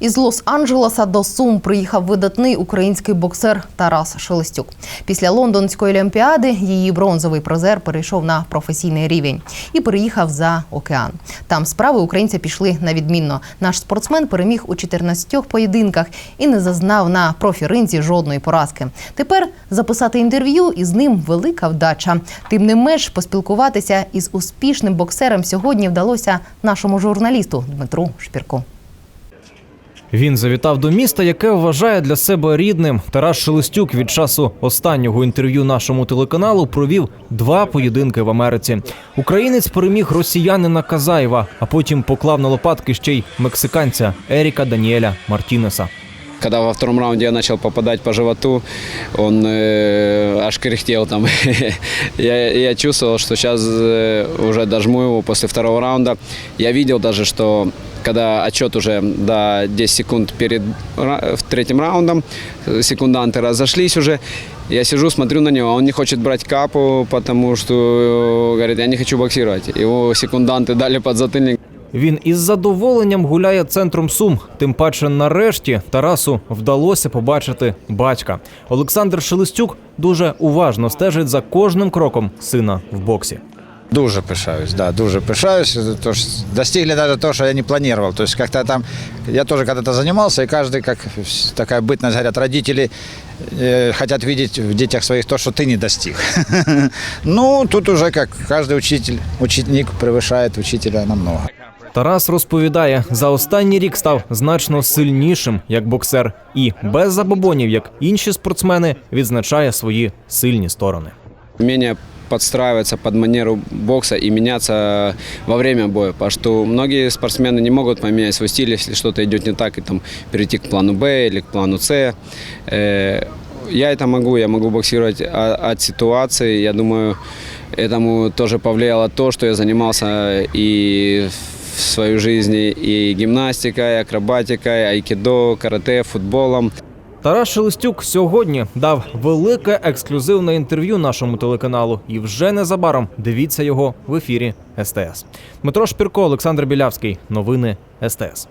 Із Лос-Анджелеса до Сум приїхав видатний український боксер Тарас Шелестюк. Після лондонської олімпіади її бронзовий призер перейшов на професійний рівень і переїхав за океан. Там справи українця пішли на відмінно. Наш спортсмен переміг у 14 поєдинках і не зазнав на профіринці жодної поразки. Тепер записати інтерв'ю із ним велика вдача. Тим не менш, поспілкуватися із успішним боксером сьогодні вдалося нашому журналісту Дмитру Шпірку. Він завітав до міста, яке вважає для себе рідним. Тарас Шелестюк від часу останнього інтерв'ю нашому телеканалу провів два поєдинки в Америці. Українець переміг росіянина Казаєва, а потім поклав на лопатки ще й мексиканця Еріка Даніеля Мартінеса. Когда во втором раунде я начал попадать по животу, он э, аж кряхтел там. я, я чувствовал, что сейчас э, уже дожму его после второго раунда. Я видел даже, что когда отчет уже до 10 секунд перед ра- в третьим раундом, э, секунданты разошлись уже, я сижу, смотрю на него, он не хочет брать капу, потому что э, говорит, я не хочу боксировать. Его секунданты дали подзатыльник. Він із задоволенням гуляє центром Сум. Тим паче, нарешті Тарасу вдалося побачити батька. Олександр Шелестюк дуже уважно стежить за кожним кроком сина в боксі. Дуже пишаюсь, да, дуже пишаюсь. То, что достигли даже то, что я не планировал. То есть как-то там, я тоже когда-то занимался, и каждый, как вс- такая бытность, говорят, родители э, хотят видеть в детях своих то, что ты не достиг. Ну, тут уже как каждый учитель, ученик превышает учителя намного. Тарас розповідає, за останній рік став значно сильнішим як боксер і без забобонів, як інші спортсмени, відзначає свої сильні сторони. умение подстраиваться под манеру бокса и меняться во время боя. Потому что многие спортсмены не могут поменять свой стиль, если что-то идет не так, и там перейти к плану Б или к плану С. Э, Я это могу, я могу боксировать от ситуации. Я думаю, этому тоже повлияло то, что я занимался и в своей жизни и гимнастикой, и акробатикой, айкидо, карате, футболом. Тарас Шелестюк сьогодні дав велике ексклюзивне інтерв'ю нашому телеканалу, і вже незабаром дивіться його в ефірі СТС. Дмитро Шпірко, Олександр Білявський. Новини СТС.